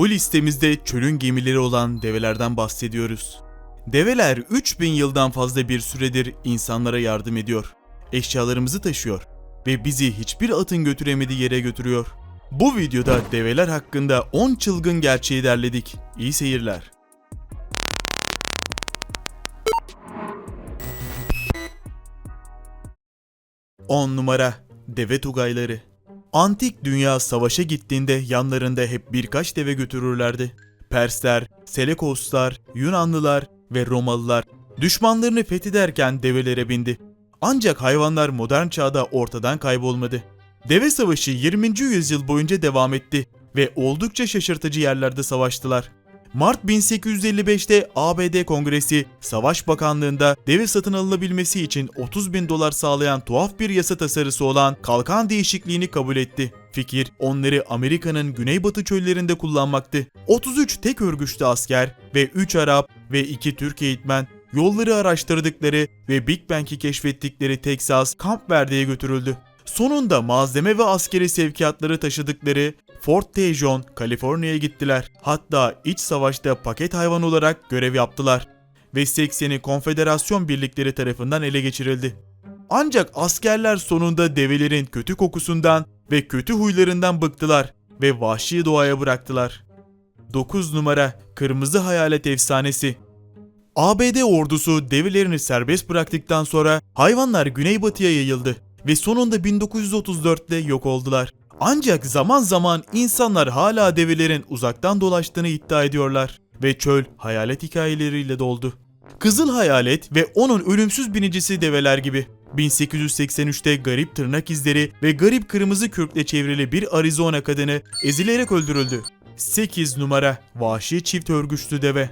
Bu listemizde çölün gemileri olan develerden bahsediyoruz. Develer 3000 yıldan fazla bir süredir insanlara yardım ediyor. Eşyalarımızı taşıyor ve bizi hiçbir atın götüremediği yere götürüyor. Bu videoda develer hakkında 10 çılgın gerçeği derledik. İyi seyirler. On numara Deve Tugayları Antik dünya savaşa gittiğinde yanlarında hep birkaç deve götürürlerdi. Persler, Selekoslar, Yunanlılar ve Romalılar düşmanlarını fethederken develere bindi. Ancak hayvanlar modern çağda ortadan kaybolmadı. Deve savaşı 20. yüzyıl boyunca devam etti ve oldukça şaşırtıcı yerlerde savaştılar. Mart 1855'te ABD Kongresi Savaş Bakanlığı'nda deve satın alınabilmesi için 30 bin dolar sağlayan tuhaf bir yasa tasarısı olan kalkan değişikliğini kabul etti. Fikir onları Amerika'nın güneybatı çöllerinde kullanmaktı. 33 tek örgüçlü asker ve 3 Arap ve 2 Türk eğitmen yolları araştırdıkları ve Big Bang'i keşfettikleri Texas Camp Verde'ye götürüldü. Sonunda malzeme ve askeri sevkiyatları taşıdıkları Fort Tejon, Kaliforniya'ya gittiler. Hatta iç savaşta paket hayvan olarak görev yaptılar ve 80'i konfederasyon birlikleri tarafından ele geçirildi. Ancak askerler sonunda develerin kötü kokusundan ve kötü huylarından bıktılar ve vahşi doğaya bıraktılar. 9 numara Kırmızı Hayalet Efsanesi ABD ordusu develerini serbest bıraktıktan sonra hayvanlar güneybatıya yayıldı ve sonunda 1934'te yok oldular. Ancak zaman zaman insanlar hala develerin uzaktan dolaştığını iddia ediyorlar ve çöl hayalet hikayeleriyle doldu. Kızıl Hayalet ve onun ölümsüz binicisi develer gibi 1883'te garip tırnak izleri ve garip kırmızı kürkle çevrili bir Arizona kadını ezilerek öldürüldü. 8 numara Vahşi çift örgüçlü deve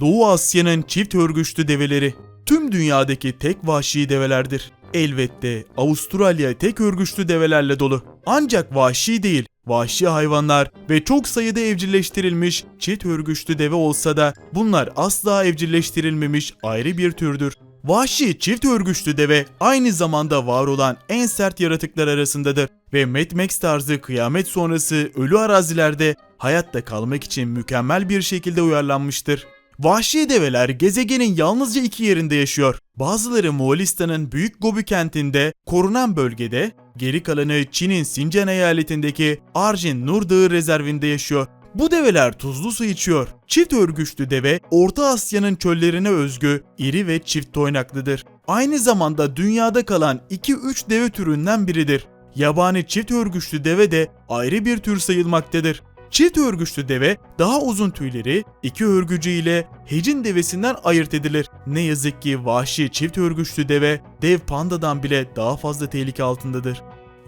Doğu Asya'nın çift örgüçlü develeri tüm dünyadaki tek vahşi develerdir. Elbette Avustralya tek örgüçlü develerle dolu. Ancak vahşi değil, vahşi hayvanlar ve çok sayıda evcilleştirilmiş çift örgüçlü deve olsa da bunlar asla evcilleştirilmemiş ayrı bir türdür. Vahşi çift örgüçlü deve aynı zamanda var olan en sert yaratıklar arasındadır ve Mad Max tarzı kıyamet sonrası ölü arazilerde hayatta kalmak için mükemmel bir şekilde uyarlanmıştır. Vahşi develer gezegenin yalnızca iki yerinde yaşıyor. Bazıları Moğolistan'ın Büyük Gobi kentinde korunan bölgede, geri kalanı Çin'in Sincan eyaletindeki Arjin Nur Dağı rezervinde yaşıyor. Bu develer tuzlu su içiyor. Çift örgüçlü deve Orta Asya'nın çöllerine özgü, iri ve çift toynaklıdır. Aynı zamanda dünyada kalan 2-3 deve türünden biridir. Yabani çift örgüçlü deve de ayrı bir tür sayılmaktadır. Çift örgüçlü deve daha uzun tüyleri iki örgücü ile hecin devesinden ayırt edilir. Ne yazık ki vahşi çift örgüçlü deve dev pandadan bile daha fazla tehlike altındadır.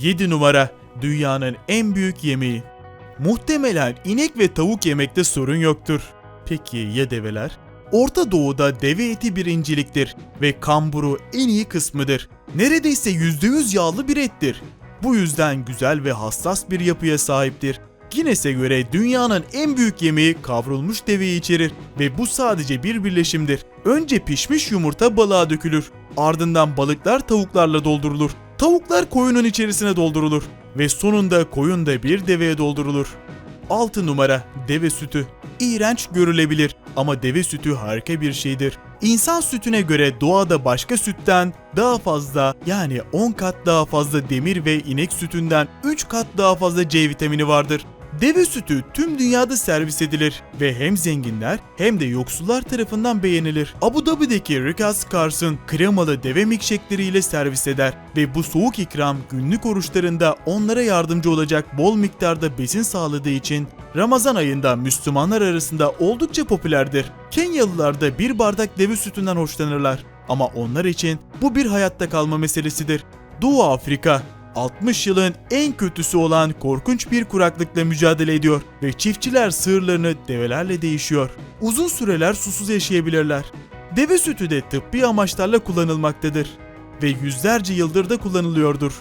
7 numara dünyanın en büyük yemeği. Muhtemelen inek ve tavuk yemekte sorun yoktur. Peki ya develer? Orta Doğu'da deve eti birinciliktir ve kamburu en iyi kısmıdır. Neredeyse %100 yağlı bir ettir. Bu yüzden güzel ve hassas bir yapıya sahiptir. Guinness'e göre dünyanın en büyük yemeği kavrulmuş deveyi içerir ve bu sadece bir birleşimdir. Önce pişmiş yumurta balığa dökülür. Ardından balıklar tavuklarla doldurulur. Tavuklar koyunun içerisine doldurulur ve sonunda koyun da bir deveye doldurulur. 6 numara deve sütü. İğrenç görülebilir ama deve sütü harika bir şeydir. İnsan sütüne göre doğada başka sütten daha fazla yani 10 kat daha fazla demir ve inek sütünden 3 kat daha fazla C vitamini vardır. Deve sütü tüm dünyada servis edilir ve hem zenginler hem de yoksullar tarafından beğenilir. Abu Dhabi'deki Ricas Cars'ın kremalı deve milkshake'leriyle servis eder ve bu soğuk ikram günlük oruçlarında onlara yardımcı olacak bol miktarda besin sağladığı için Ramazan ayında Müslümanlar arasında oldukça popülerdir. Kenyalılar da bir bardak deve sütünden hoşlanırlar ama onlar için bu bir hayatta kalma meselesidir. Doğu Afrika 60 yılın en kötüsü olan korkunç bir kuraklıkla mücadele ediyor ve çiftçiler sığırlarını develerle değişiyor. Uzun süreler susuz yaşayabilirler. Deve sütü de tıbbi amaçlarla kullanılmaktadır ve yüzlerce yıldır da kullanılıyordur.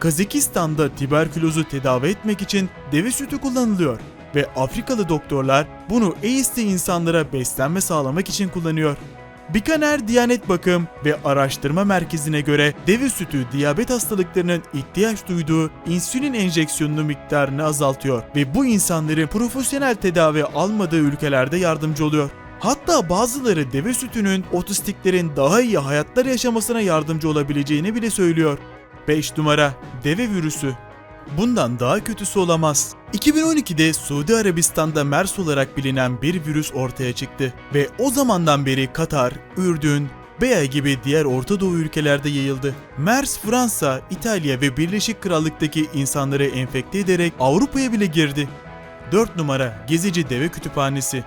Kazakistan'da tüberkülozu tedavi etmek için deve sütü kullanılıyor ve Afrikalı doktorlar bunu AIDS'li insanlara beslenme sağlamak için kullanıyor. Bikaner Diyanet Bakım ve Araştırma Merkezi'ne göre deve sütü diyabet hastalıklarının ihtiyaç duyduğu insülin enjeksiyonunu miktarını azaltıyor ve bu insanların profesyonel tedavi almadığı ülkelerde yardımcı oluyor. Hatta bazıları deve sütünün otistiklerin daha iyi hayatlar yaşamasına yardımcı olabileceğini bile söylüyor. 5 numara deve virüsü. Bundan daha kötüsü olamaz. 2012'de Suudi Arabistan'da MERS olarak bilinen bir virüs ortaya çıktı ve o zamandan beri Katar, Ürdün, Beya gibi diğer Orta Doğu ülkelerde yayıldı. MERS Fransa, İtalya ve Birleşik Krallık'taki insanları enfekte ederek Avrupa'ya bile girdi. 4 numara Gezici Deve Kütüphanesi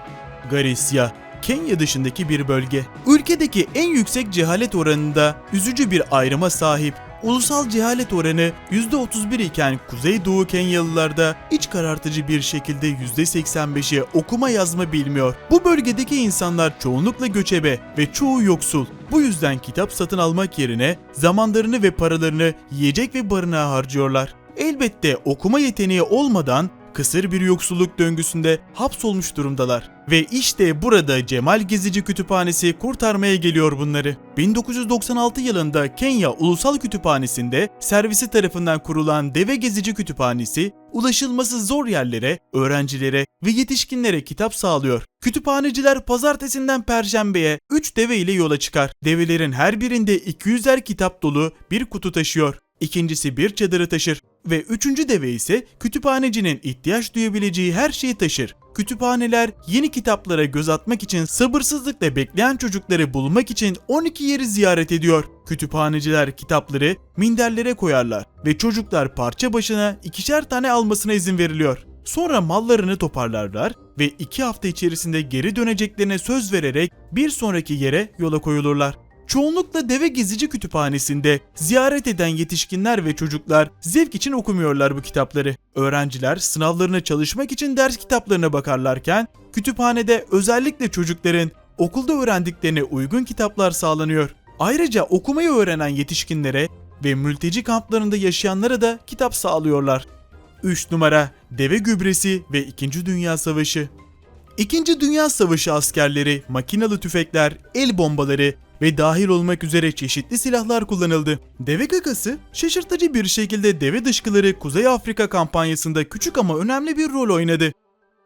Garisia, Kenya dışındaki bir bölge. Ülkedeki en yüksek cehalet oranında üzücü bir ayrıma sahip. Ulusal cehalet oranı %31 iken Kuzeydoğu Kenyalılarda iç karartıcı bir şekilde %85'i okuma yazma bilmiyor. Bu bölgedeki insanlar çoğunlukla göçebe ve çoğu yoksul. Bu yüzden kitap satın almak yerine zamanlarını ve paralarını yiyecek ve barınağa harcıyorlar. Elbette okuma yeteneği olmadan kısır bir yoksulluk döngüsünde hapsolmuş durumdalar. Ve işte burada Cemal Gezici Kütüphanesi kurtarmaya geliyor bunları. 1996 yılında Kenya Ulusal Kütüphanesi'nde servisi tarafından kurulan Deve Gezici Kütüphanesi, ulaşılması zor yerlere, öğrencilere ve yetişkinlere kitap sağlıyor. Kütüphaneciler pazartesinden perşembeye 3 deve ile yola çıkar. Develerin her birinde 200'er kitap dolu bir kutu taşıyor. İkincisi bir çadırı taşır ve üçüncü deve ise kütüphanecinin ihtiyaç duyabileceği her şeyi taşır. Kütüphaneler yeni kitaplara göz atmak için sabırsızlıkla bekleyen çocukları bulmak için 12 yeri ziyaret ediyor. Kütüphaneciler kitapları minderlere koyarlar ve çocuklar parça başına ikişer tane almasına izin veriliyor. Sonra mallarını toparlarlar ve iki hafta içerisinde geri döneceklerine söz vererek bir sonraki yere yola koyulurlar. Çoğunlukla deve gezici kütüphanesinde ziyaret eden yetişkinler ve çocuklar zevk için okumuyorlar bu kitapları. Öğrenciler sınavlarına çalışmak için ders kitaplarına bakarlarken kütüphanede özellikle çocukların okulda öğrendiklerine uygun kitaplar sağlanıyor. Ayrıca okumayı öğrenen yetişkinlere ve mülteci kamplarında yaşayanlara da kitap sağlıyorlar. 3 numara Deve Gübresi ve 2. Dünya Savaşı İkinci Dünya Savaşı askerleri, makinalı tüfekler, el bombaları ve dahil olmak üzere çeşitli silahlar kullanıldı. Deve kakası şaşırtıcı bir şekilde deve dışkıları Kuzey Afrika kampanyasında küçük ama önemli bir rol oynadı.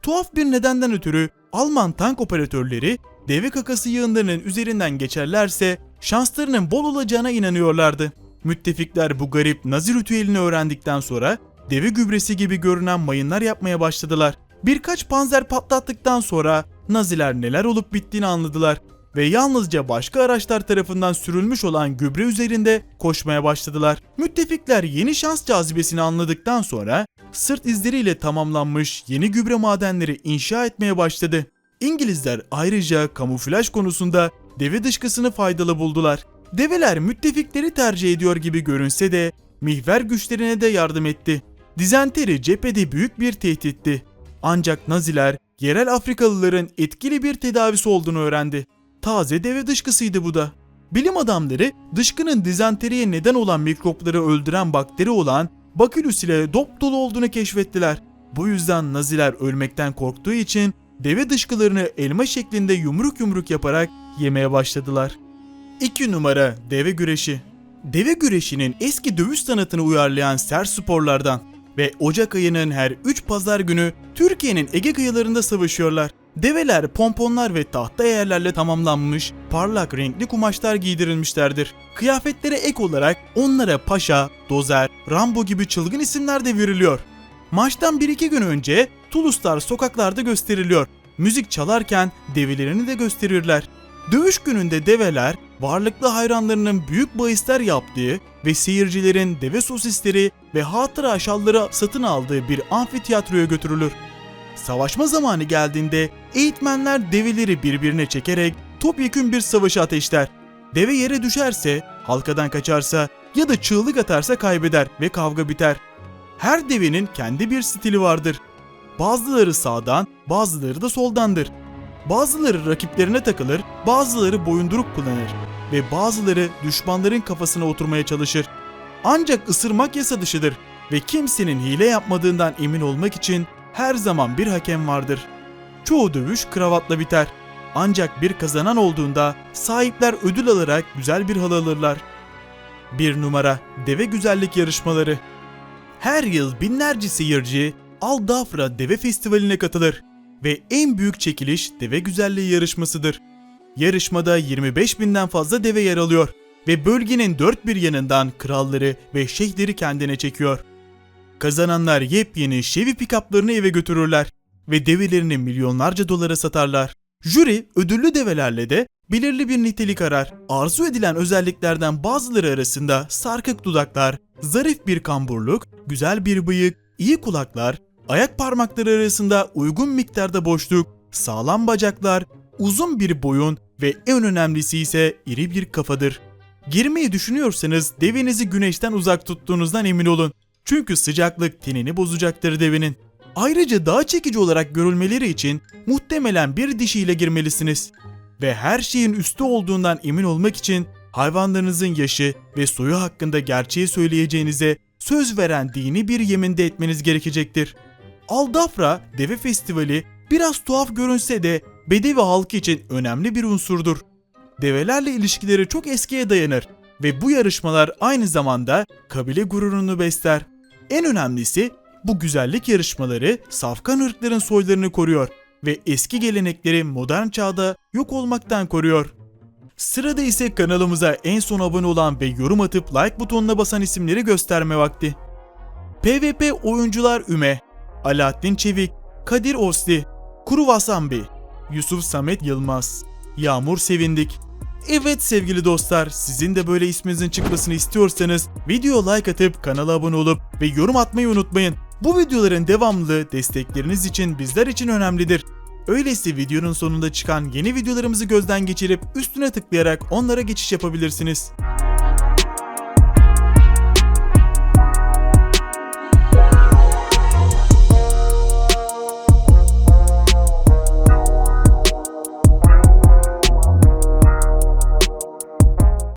Tuhaf bir nedenden ötürü Alman tank operatörleri deve kakası yığınlarının üzerinden geçerlerse şanslarının bol olacağına inanıyorlardı. Müttefikler bu garip Nazi ritüelini öğrendikten sonra deve gübresi gibi görünen mayınlar yapmaya başladılar. Birkaç panzer patlattıktan sonra Naziler neler olup bittiğini anladılar ve yalnızca başka araçlar tarafından sürülmüş olan gübre üzerinde koşmaya başladılar. Müttefikler yeni şans cazibesini anladıktan sonra sırt izleriyle tamamlanmış yeni gübre madenleri inşa etmeye başladı. İngilizler ayrıca kamuflaj konusunda deve dışkısını faydalı buldular. Develer müttefikleri tercih ediyor gibi görünse de mihver güçlerine de yardım etti. Dizenteri cephede büyük bir tehditti. Ancak Naziler yerel Afrikalıların etkili bir tedavisi olduğunu öğrendi. Taze deve dışkısıydı bu da. Bilim adamları dışkının dizenteriye neden olan mikropları öldüren bakteri olan Bacillus ile dop dolu olduğunu keşfettiler. Bu yüzden Naziler ölmekten korktuğu için deve dışkılarını elma şeklinde yumruk yumruk yaparak yemeye başladılar. 2 numara deve güreşi. Deve güreşinin eski dövüş sanatını uyarlayan sert sporlardan ve Ocak ayının her 3 pazar günü Türkiye'nin Ege kıyılarında savaşıyorlar. Develer pomponlar ve tahta eğerlerle tamamlanmış parlak renkli kumaşlar giydirilmişlerdir. Kıyafetlere ek olarak onlara paşa, dozer, Rambo gibi çılgın isimler de veriliyor. Maçtan 1-2 gün önce Tuluslar sokaklarda gösteriliyor. Müzik çalarken develerini de gösterirler. Dövüş gününde develer varlıklı hayranlarının büyük bahisler yaptığı ve seyircilerin deve sosisleri ve hatıra şalları satın aldığı bir amfiteyatroya götürülür. Savaşma zamanı geldiğinde eğitmenler develeri birbirine çekerek topyekün bir savaşı ateşler. Deve yere düşerse, halkadan kaçarsa ya da çığlık atarsa kaybeder ve kavga biter. Her devenin kendi bir stili vardır. Bazıları sağdan, bazıları da soldandır. Bazıları rakiplerine takılır, bazıları boyunduruk kullanır ve bazıları düşmanların kafasına oturmaya çalışır. Ancak ısırmak yasa dışıdır ve kimsenin hile yapmadığından emin olmak için her zaman bir hakem vardır. Çoğu dövüş kravatla biter. Ancak bir kazanan olduğunda sahipler ödül alarak güzel bir halı alırlar. 1 numara Deve Güzellik Yarışmaları Her yıl binlerce seyirci Aldafra Deve Festivali'ne katılır ve en büyük çekiliş deve güzelliği yarışmasıdır. Yarışmada 25 binden fazla deve yer alıyor ve bölgenin dört bir yanından kralları ve şeyhleri kendine çekiyor. Kazananlar yepyeni Chevy pick-up'larını eve götürürler ve develerini milyonlarca dolara satarlar. Jüri ödüllü develerle de belirli bir nitelik arar. Arzu edilen özelliklerden bazıları arasında sarkık dudaklar, zarif bir kamburluk, güzel bir bıyık, iyi kulaklar, ayak parmakları arasında uygun miktarda boşluk, sağlam bacaklar, uzun bir boyun ve en önemlisi ise iri bir kafadır. Girmeyi düşünüyorsanız devenizi güneşten uzak tuttuğunuzdan emin olun. Çünkü sıcaklık tenini bozacaktır devenin. Ayrıca daha çekici olarak görülmeleri için muhtemelen bir dişiyle girmelisiniz. Ve her şeyin üstü olduğundan emin olmak için hayvanlarınızın yaşı ve soyu hakkında gerçeği söyleyeceğinize söz veren dini bir yeminde etmeniz gerekecektir. Aldafra Deve Festivali biraz tuhaf görünse de Bedevi halkı için önemli bir unsurdur. Develerle ilişkileri çok eskiye dayanır ve bu yarışmalar aynı zamanda kabile gururunu besler. En önemlisi bu güzellik yarışmaları safkan ırkların soylarını koruyor ve eski gelenekleri modern çağda yok olmaktan koruyor. Sırada ise kanalımıza en son abone olan ve yorum atıp like butonuna basan isimleri gösterme vakti. PvP oyuncular Üme, Alaaddin Çevik, Kadir Osli, Kuru Vasambi, Yusuf Samet Yılmaz, Yağmur Sevindik. Evet sevgili dostlar, sizin de böyle isminizin çıkmasını istiyorsanız video like atıp kanala abone olup ve yorum atmayı unutmayın. Bu videoların devamlılığı destekleriniz için bizler için önemlidir. Öyleyse videonun sonunda çıkan yeni videolarımızı gözden geçirip üstüne tıklayarak onlara geçiş yapabilirsiniz.